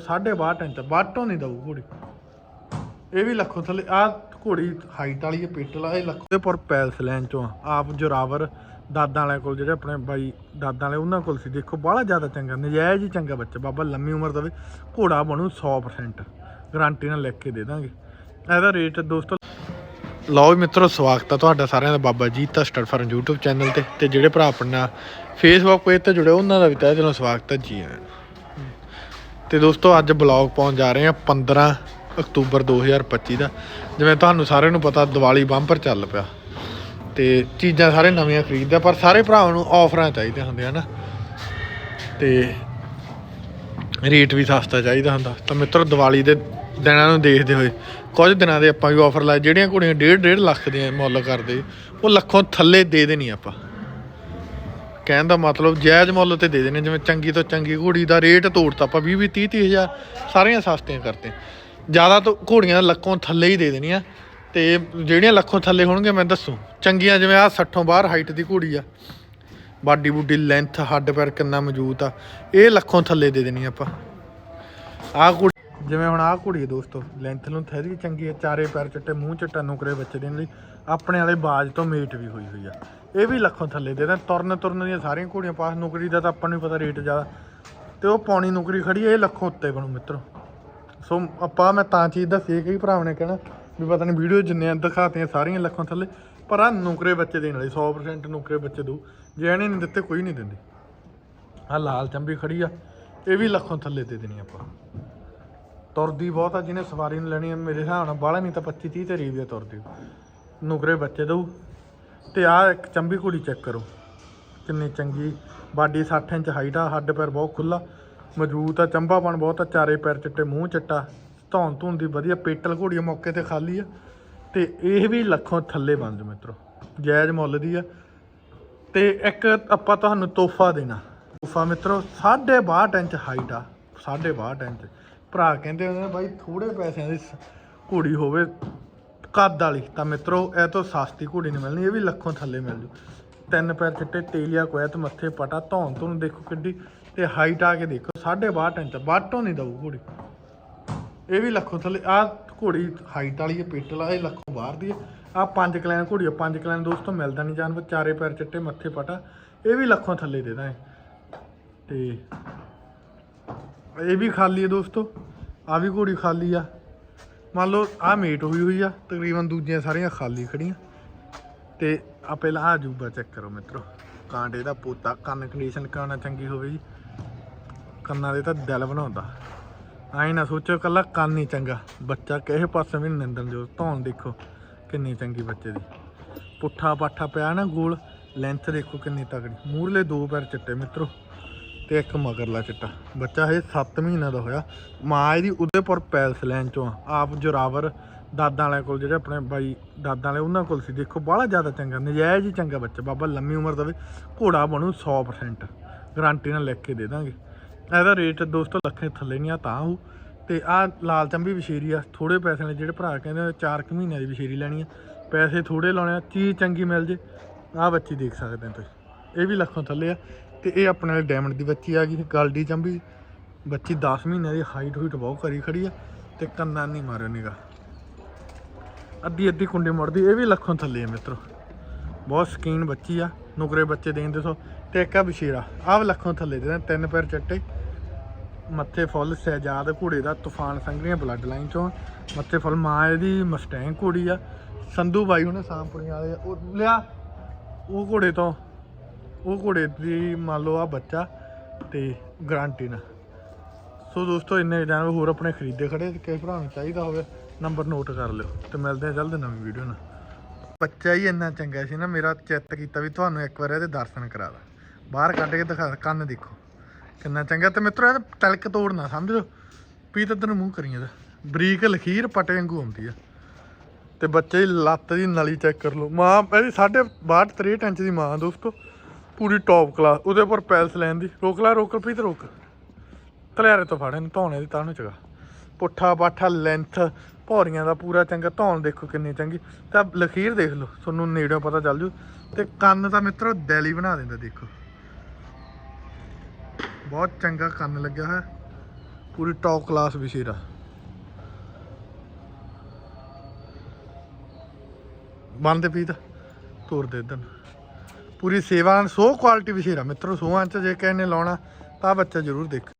62 inch ਬਾਟੋਂ ਨਹੀਂ ਦਊ ਘੋੜੀ। ਇਹ ਵੀ ਲੱਖੋਂ ਥੱਲੇ ਆ ਘੋੜੀ ਹਾਈਟ ਵਾਲੀ ਹੈ ਪਿੱਟ ਆ ਇਹ ਲੱਖੋਂ। ਦੇ ਪਰ ਪੈਲਸ ਲੈਣ ਚੋਂ ਆ। ਆਪ ਜੋਰਾਵਰ, ਦਾਦਾਂ ਵਾਲਿਆਂ ਕੋਲ ਜਿਹੜੇ ਆਪਣੇ ਬਾਈ ਦਾਦਾਂ ਵਾਲੇ, ਉਹਨਾਂ ਕੋਲ ਸੀ। ਦੇਖੋ, ਬਾਹਲਾ ਜ਼ਿਆਦਾ ਚੰਗਾ, ਨਜਾਇਜ਼ ਹੀ ਚੰਗਾ ਬੱਚਾ, ਬਾਬਾ ਲੰਮੀ ਉਮਰ ਦਾ ਵੀ। ਘੋੜਾ ਬਣੂ 100% ਗਾਰੰਟੀ ਨਾਲ ਲਿਖ ਕੇ ਦੇ ਦਾਂਗੇ। ਇਹਦਾ ਰੇਟ ਦੋਸਤੋ ਲਓ ਵੀ ਮਿੱਤਰੋ, ਸਵਾਗਤ ਹੈ ਤੁਹਾਡਾ ਸਾਰਿਆਂ ਦਾ, ਬਾਬਾ ਜੀ ਤਾਂ ਸਟਾਰ ਫਾਰਮ YouTube ਚੈਨਲ ਤੇ। ਤੇ ਜਿਹੜੇ ਭਰਾ ਆਪਣਾ Facebook ਪੇਜ ਤੇ ਜੁੜੇ, ਉਹਨਾਂ ਦਾ ਵੀ ਤਹਿ ਦਿਲੋਂ ਸਵਾਗਤ ਹੈ ਜੀ। ਆਇਆਂ ਤੇ ਦੋਸਤੋ, ਅੱਜ ਬਲੌਗ ਪਾਉਣ ਜਾ ਰਹੇ ਹਾਂ 15 ਅਕਤੂਬਰ 2025 ਦਾ। ਜਿਵੇਂ ਤੁਹਾਨੂੰ ਸਾਰਿਆਂ ਨੂੰ ਪਤਾ, ਦੀਵਾਲੀ ਬੰਪਰ ਚੱਲ ਪਿਆ। ਤੇ ਚੀਜ਼ਾਂ ਸਾਰੇ ਨਵੀਆਂ ਖਰੀਦਦੇ, ਪਰ ਸਾਰੇ ਭਰਾਵਾਂ ਨੂੰ ਆਫਰਾਂ ਚਾਹੀਦੇ ਹੁੰਦੇ ਹਨ ਤੇ ਰੇਟ ਵੀ ਸਸਤਾ ਚਾਹੀਦਾ ਹੁੰਦਾ। ਤਾਂ ਮਿੱਤਰੋ, ਦੀਵਾਲੀ ਦੇ ਦਿਨਾਂ ਨੂੰ ਦੇਖਦੇ ਹੋਏ, ਕੁਝ ਦਿਨਾਂ ਦੇ ਆਪਾਂ ਵੀ ਆਫਰ ਲਾਏ, ਜਿਹੜੀਆਂ ਕੁੜੀਆਂ 1.5 1.5 ਲੱਖ ਦੀਆਂ ਮੁੱਲ ਕਰਦੇ, ਉਹ ਲੱਖੋਂ ਥੱਲੇ ਦੇ ਦੇਣੀ ਆਪਾਂ। ਕਹਿਣ ਦਾ ਮਤਲਬ ਜਾਇਜ਼ ਮੁੱਲ ਤੇ ਦੇ ਦੇਣੇ, ਜਿਵੇਂ ਚੰਗੀ ਤੋਂ ਚੰਗੀ ਘੋੜੀ ਦਾ ਰੇਟ ਤੋੜਤਾ ਆਪਾਂ 20 20 30 30 ਹਜ਼ਾਰ, ਸਾਰੀਆਂ ਸਸਤੀਆਂ ਕਰਤੇ। ਜ਼ਿਆਦਾ ਤੋਂ ਘੋੜੀਆਂ ਲੱਖੋਂ ਥੱਲੇ ਹੀ ਦੇ ਦੇਣੀਆਂ। ਤੇ ਜਿਹੜੀਆਂ ਲੱਖੋਂ ਥੱਲੇ ਹੋਣਗੇ ਮੈਂ ਦੱਸੂ। ਚੰਗੀਆਂ ਜਿਵੇਂ ਆ 60 ਬਾਹਰ ਹਾਈਟ ਦੀ ਘੋੜੀ ਆ। ਬਾਡੀ ਬੁੱਡੀ ਲੈਂਥ ਹੱਡ ਪੈਰ ਕਿੰਨਾ ਮਜ਼ਬੂਤ ਆ। ਇਹ ਲੱਖੋਂ ਥੱਲੇ ਦੇ ਦੇਣੀ ਆਪਾਂ। ਆਹ ਕੁੜੀ ਜਿਵੇਂ ਹੁਣ ਆਹ ਕੁੜੀ ਹੈ ਦੋਸਤੋ ਲੈਂਥ ਨੂੰ ਥੈਰੀ ਵੀ ਚੰਗੀ ਹੈ, ਚਾਰੇ ਪੈਰ ਚਿੱਟੇ, ਮੂੰਹ ਚਿੱਟਾ, ਨੁਕਰੇ ਬੱਚੇ ਦੇਣ ਲਈ, ਆਪਣੇ ਵਾਲੇ ਬਾਜ ਤੋਂ ਮੇਟ ਵੀ ਹੋਈ ਹੋਈ ਆ। ਇਹ ਵੀ ਲੱਖੋਂ ਥੱਲੇ ਦੇ ਦੇ ਤੁਰਨ ਤੁਰਨ ਦੀਆਂ ਸਾਰੀਆਂ ਘੋੜੀਆਂ ਪਾਸ, ਨੁਕਰੀ ਦਾ ਤਾਂ ਆਪਾਂ ਨੂੰ ਪਤਾ ਰੇਟ ਜ਼ਿਆਦਾ। ਤੇ ਉਹ ਪੌਣੀ ਨੁਕਰੀ ਖੜੀ ਹੈ ਇਹ ਲੱਖੋਂ ਉੱਤੇ ਬਣੂ ਮਿੱਤਰੋ। ਸੋ ਆਪਾਂ, ਮੈਂ ਤਾਂ ਚੀਜ਼ ਦੱਸੀ, ਕਈ ਭਰਾਵਾਂ ਨੇ ਕਹਿਣਾ ਵੀ ਪਤਾ ਨਹੀਂ ਵੀਡੀਓ ਜਿੰਨੇ ਦਿਖਾਤੀਆਂ ਸਾਰੀਆਂ ਲੱਖੋਂ ਥੱਲੇ, ਪਰ ਆ ਨੁਕਰੇ ਬੱਚੇ ਦੇਣ ਵਾਲੀ 100% ਨੁਕਰੇ ਬੱਚੇ ਦੂ ਜੇ ਇਹਨੇ ਨਹੀਂ ਦਿੱਤੇ, ਕੋਈ ਨਹੀਂ ਦਿੰਦੀ। ਆ ਲਾਲ ਚੰਬੀ ਖੜੀ ਆ, ਇਹ ਵੀ ਲੱਖੋਂ ਥੱਲੇ ਦੇ ਦੇਣੀ ਆਪਾਂ। ਤੁਰਦੀ ਬਹੁਤ ਆ, ਜਿਹਨੇ ਸਵਾਰੀ ਨੂੰ ਲੈਣੀ ਆ ਮੇਰੇ ਹਿਸਾਬ ਨਾਲ ਬਾਹਲਾ ਨਹੀਂ ਤਾਂ 25 30 ਤੇ ਰੀਵ ਦੇ ਤੁਰਦੀ। ਨੁਕਰੇ ਬੱਚੇ ਦਊ ਤੇ ਆ ਇੱਕ ਚੰਬੀ ਕੁੜੀ ਚੈੱਕ ਕਰੋ। ਕਿੰਨੀ ਚੰਗੀ, ਬਾਡੀ 60 ਇੰਚ ਹਾਈਟ ਆ, ਹੱਡ ਪੈਰ ਬਹੁਤ ਖੁੱਲਾ ਮਜ਼ਬੂਤ ਆ, ਚੰਬਾਪਣ ਬਹੁਤ ਆ, ਚਾਰੇ ਪੈਰ ਚਿੱਟੇ, ਮੂੰਹ ਚਿੱਟਾ। ਧੌਣ ਧੂਣ ਦੀ ਵਧੀਆ, ਪੇਟਲ ਘੋੜੀ ਮੌਕੇ ਤੇ ਖਾਲੀ ਆ। ਤੇ ਇਹ ਵੀ ਲੱਖੋਂ ਥੱਲੇ ਬੰਦ ਜੂ ਮਿੱਤਰੋ। ਜਾਇਜ਼ ਮੁੱਲ ਦੀ ਆ। ਤੇ ਇੱਕ ਆਪਾਂ ਤੁਹਾਨੂੰ ਤੋਹਫਾ ਦੇਣਾ। ਤੋਹਫਾ ਮਿੱਤਰੋ 62 ਇੰਚ ਹਾਈਟ ਆ 62 ਇੰਚ। ਭਰਾ ਕਹਿੰਦੇ ਹੁੰਦੇ ਨੇ ਬਾਈ ਥੋੜੇ ਪੈਸਿਆਂ ਦੀ ਸ- ਘੋੜੀ ਹੋਵੇ ਕੱਦ ਵਾਲੀ। ਤਾਂ ਮਿੱਤਰੋ, ਇਹ ਤੋਂ ਸਸਤੀ ਘੋੜੀ ਨਹੀਂ ਮਿਲਣੀ, ਇਹ ਵੀ ਲੱਖੋਂ ਥੱਲੇ ਮਿਲ ਜੂ। ਤਿੰਨ ਪੈਰ ਚਿੱਟੇ, ਤੇਲੀਆ ਕੋਇਤ ਮੱਥੇ, ਪਟਾ, ਧੌਣ ਧੌਣ ਦੇਖੋ ਕਿੱਡੀ, ਤੇ ਹਾਈਟ ਆ ਕੇ ਦੇਖੋ 62 ਇੰਚ ਬਾਟੋਂ ਨਹੀਂ ਦਊ ਘੋੜੀ। ਇਹ ਵੀ ਲੱਖੋਂ ਥੱਲੇ ਆ ਘੋੜੀ ਹਾਈਟ ਵਾਲੀ ਹੈ ਪੇਟ ਵਾਲਾ, ਇਹ ਲੱਖੋਂ ਬਾਹਰ ਦੀ ਹੈ। ਆ ਪੰਜ ਕਲੈਨ ਘੋੜੀ ਆ, ਪੰਜ ਕਲੈਨ ਦੋਸਤੋ, ਮਿਲਦਾ ਨਹੀਂ ਜਾਨਵਰ, ਚਾਰੇ ਪੈਰ ਚਿੱਟੇ, ਮੱਥੇ, ਪਟਾ, ਇਹ ਵੀ ਲੱਖੋਂ ਥੱਲੇ ਦੇ ਦਾਂ ਤੇ ਇਹ ਵੀ ਖਾਲੀ ਹੈ ਦੋਸਤੋ ਆ ਵੀ ਘੋੜੀ ਖਾਲੀ ਆ। ਮੰਨ ਲਓ ਆ ਮੇਟ ਹੋਈ ਹੋਈ ਆ, ਤਕਰੀਬਨ ਦੂਜੀਆਂ ਸਾਰੀਆਂ ਖਾਲੀ ਖੜੀਆਂ। ਤੇ ਆ ਪਹਿਲਾਂ ਆ ਜੂਬਾ ਚੈੱਕ ਕਰੋ ਮਿੱਤਰੋ, ਕਾਂਟੇ ਦਾ ਪੋਤਾ, ਕੰਨ ਕੰਡੀਸ਼ਨ ਕਾਣਾ ਚੰਗੀ ਹੋਵੇ ਜੀ। ਕੰਨਾਂ ਦੇ ਤਾਂ ਦਿਲ ਬਣਾਉਂਦਾ। ਆਈ ਨਾ ਸੋਚੋ ਕੱਲਾ ਕੰਨ ਹੀ ਚੰਗਾ, ਬੱਚਾ ਕਿਸੇ ਪਾਸੇ ਵੀ ਨੀ ਨਿੰਦਣ ਜੋ ਧੌਣ ਦੇਖੋ ਕਿੰਨੀ ਚੰਗੀ ਬੱਚੇ ਦੀ। ਪੁੱਠਾ ਪਾਠਾ ਪਿਆ ਨਾ ਗੋਲ ਲੈਂਥ ਦੇਖੋ ਕਿੰਨੀ ਤਗੜੀ ਮੂਰਲੇ ਦੋ ਪੈਰ ਚਿੱਟੇ ਮਿੱਤਰੋ। ਤੇ ਇੱਕ ਮਗਰਲਾ ਚਿੱਟਾ। ਬੱਚਾ ਹਜੇ 7 ਮਹੀਨਾ ਦਾ ਹੋਇਆ। ਮਾਂ ਇਹਦੀ ਉਦੇਪੁਰ ਪੈਲਸ ਲੈਣ ਚੋਂ ਆ। ਆਪ ਜੋਰਾਵਰ ਦਾਦਾਂ ਵਾਲੇ ਕੋਲ, ਜਿਹੜੇ ਆਪਣੇ ਬਾਈ ਦਾਦਾ ਵਾਲੇ, ਉਹਨਾਂ ਕੋਲ ਸੀ। ਦੇਖੋ, ਬਾਹਲਾ ਜ਼ਿਆਦਾ ਚੰਗਾ, ਨਜਾਇਜ਼ ਹੀ ਚੰਗਾ ਬੱਚਾ। ਬਾਬਾ ਲੰਮੀ ਉਮਰ ਦਾ ਵੀ ਘੋੜਾ ਬਣੂ 100% ਗਾਰੰਟੀ ਨਾਲ ਲਿਖ ਕੇ ਦੇ ਦਾਂਗੇ। ਇਹਦਾ ਰੇਟ ਦੋਸਤੋ ਲੱਖੇ ਥੱਲੇ ਨਹੀਂ ਆ, ਤਾਂ ਉਹ। ਤੇ ਆ ਲਾਲ ਚੰਬੀ ਵਿਸ਼ੇਰੀ ਆ। ਥੋੜੇ ਪੈਸੇ ਨੇ ਜਿਹੜੇ ਭਰਾ ਕਹਿੰਦੇ 4 ਕੁ ਮਹੀਨਿਆਂ ਦੀ ਵਿਸ਼ੇਰੀ ਲੈਣੀ ਆ। ਪੈਸੇ ਥੋੜੇ ਲਾਉਣੇ ਆ, ਚੀਜ਼ ਚੰਗੀ ਮਿਲ ਜੇ। ਆ ਬੱਚੀ ਦੇਖ ਸਕਦੇ ਹੋ ਤੁਸੀਂ। ਇਹ ਵੀ ਲੱਖੋਂ ਥੱਲੇ ਆ। ਤੇ ਇਹ ਆਪਣੇ ਵਾਲੇ ਡਾਇਮੰਡ ਦੀ ਬੱਚੀ ਆ ਗਈ ਗਲਡੀ ਚੰਬੀ। ਬੱਚੀ 10 ਮਹੀਨਿਆਂ ਦੀ ਹਾਈਟ ਹੁਈਟ ਬਹੁਤ ਕਰੀ ਖੜੀ ਆ ਤੇ ਕੰਨਾਂ ਨਹੀਂ ਮਾਰਿਓ ਨਿਗਾ ਅੱਧੀ ਅੱਧੀ ਕੁੰਡੀ ਮੁੜਦੀ, ਇਹ ਵੀ ਲੱਖੋਂ ਥੱਲੇ ਆ ਮਿੱਤਰੋ। ਬਹੁਤ ਸਕੀਨ ਬੱਚੀ ਆ, ਨੁਕਰੇ ਬੱਚੇ ਦੇਣ ਦੇ ਸੋ। ਤੇ ਇੱਕ ਆ ਬਸ਼ੀਰਾ, ਆਹ ਵੀ ਲੱਖੋਂ ਥੱਲੇ ਦੇ ਤਿੰਨ ਪੈਰ ਚੱਟੇ। ਮੱਥੇ ਫੁੱਲ, ਸਹਿਜਾਦ ਘੋੜੇ ਦਾ ਤੂਫਾਨ ਸੰਗਰੀਆਂ ਬਲੱਡ ਲਾਈਨ ਚੋਂ। ਮੱਥੇ ਫੁੱਲ, ਮਾਂ ਇਹਦੀ ਮਸਟੈਂਗ ਘੋੜੀ ਆ। ਸੰਧੂ ਬਾਈ ਉਹਨੇ ਸਾਂਪੁਰੀਆਂ ਵਾਲੇ ਆ। ਉਹ ਲਿਆ, ਉਹ ਘੋੜੇ ਤੋਂ ਉਹ ਘੋੜੇ ਦੀ ਮੰਨ ਲਓ ਆ ਬੱਚਾ ਤੇ ਗਾਰੰਟੀ ਨਾ ਸੋ ਦੋਸਤੋ, ਇੰਨੇ ਜਾਨਵਰ ਹੋਰ ਆਪਣੇ ਖਰੀਦੇ ਖੜੇ ਕਿਸੇ ਭਰਾ ਨੂੰ ਚਾਹੀਦਾ ਹੋਵੇ ਨੰਬਰ ਨੋਟ ਕਰ ਲਿਓ ਤੇ ਮਿਲਦੇ ਆ ਜਲਦ ਨਵੀਂ ਵੀਡੀਓ ਨਾਲ। ਬੱਚਾ ਹੀ ਇੰਨਾ ਚੰਗਾ ਸੀ ਨਾ, ਮੇਰਾ ਚਿੱਤ ਕੀਤਾ ਵੀ ਤੁਹਾਨੂੰ ਇੱਕ ਵਾਰ ਇਹਦੇ ਦਰਸ਼ਨ ਕਰਾ ਦਾਂ। ਬਾਹਰ ਕੱਢ ਕੇ ਦਿਖਾ, ਕੰਨ ਦੇਖੋ। ਕਿੰਨਾ ਚੰਗਾ ਤੇ ਮਿੱਤਰੋ ਇਹ ਤਲਕ ਤੋੜਨਾ ਸਮਝ ਲਓ। ਪੀ ਤਾਂ ਤੈਨੂੰ ਮੂੰਹ ਕਰੀਏ ਦਾ ਬਰੀਕ ਲਖੀਰ ਪਟੇ ਵਾਂਗੂ ਆਉਂਦੀ ਆ। ਤੇ ਬੱਚੇ ਦੀ ਲੱਤ ਦੀ ਨਲੀ ਚੈੱਕ ਕਰ ਲਓ। ਮਾਂ, ਇਹਦੀ 62 63 ਇੰਚ ਦੀ ਮਾਂ ਦੋਸਤੋ। ਪੂਰੀ ਟੌਪ ਕਲਾਸ ਉਹਦੇ ਉੱਪਰ ਪੈਲਸ ਲੈਣ ਦੀ। ਰੋਕ ਲਾ, ਰੋਕ ਪੀ ਰੋਕ। ਤਲਿਆਰੇ ਤੋਂ ਫੜਨ ਇਹਨੂੰ, ਧੌਣੇ ਦੀ ਤਾਂ ਨੂੰ ਚਗਾ। ਪੁੱਠਾ ਪਾਠਾ ਲੈਂਥ ਭੌਰੀਆਂ ਦਾ ਪੂਰਾ ਚੰਗਾ। ਧੌਣ ਦੇਖੋ ਕਿੰਨੀ ਚੰਗੀ। ਤਾਂ ਲਖੀਰ ਦੇਖ ਲਓ, ਤੁਹਾਨੂੰ ਨੇੜਿਓਂ ਪਤਾ ਚੱਲ ਜੂ। ਤੇ ਕੰਨ ਤਾਂ ਮਿੱਤਰੋ ਦੈਲੀ ਬਣਾ ਦਿੰਦਾ, ਦੇਖੋ। ਬਹੁਤ ਚੰਗਾ ਕੰਨ ਲੱਗਿਆ ਹੋਇਆ। ਪੂਰੀ ਟੌਪ ਕਲਾਸ ਵਿਸ਼ੇਰਾ ਬੰਦ ਪੀਤ, ਤੋਰ ਦੇ ਇਧਰ ਪੂਰੀ ਸੇਵਾ ਸੋ ਕੁਆਲਿਟੀ ਵਿਸ਼ੇਰਾ ਮਿੱਤਰੋ ਸੋਹਾਂ ਚ ਜੇ ਕਿਸੇ ਨੇ ਲਾਉਣਾ, ਤਾਂ ਬੱਚਾ ਜ਼ਰੂਰ ਦੇਖ।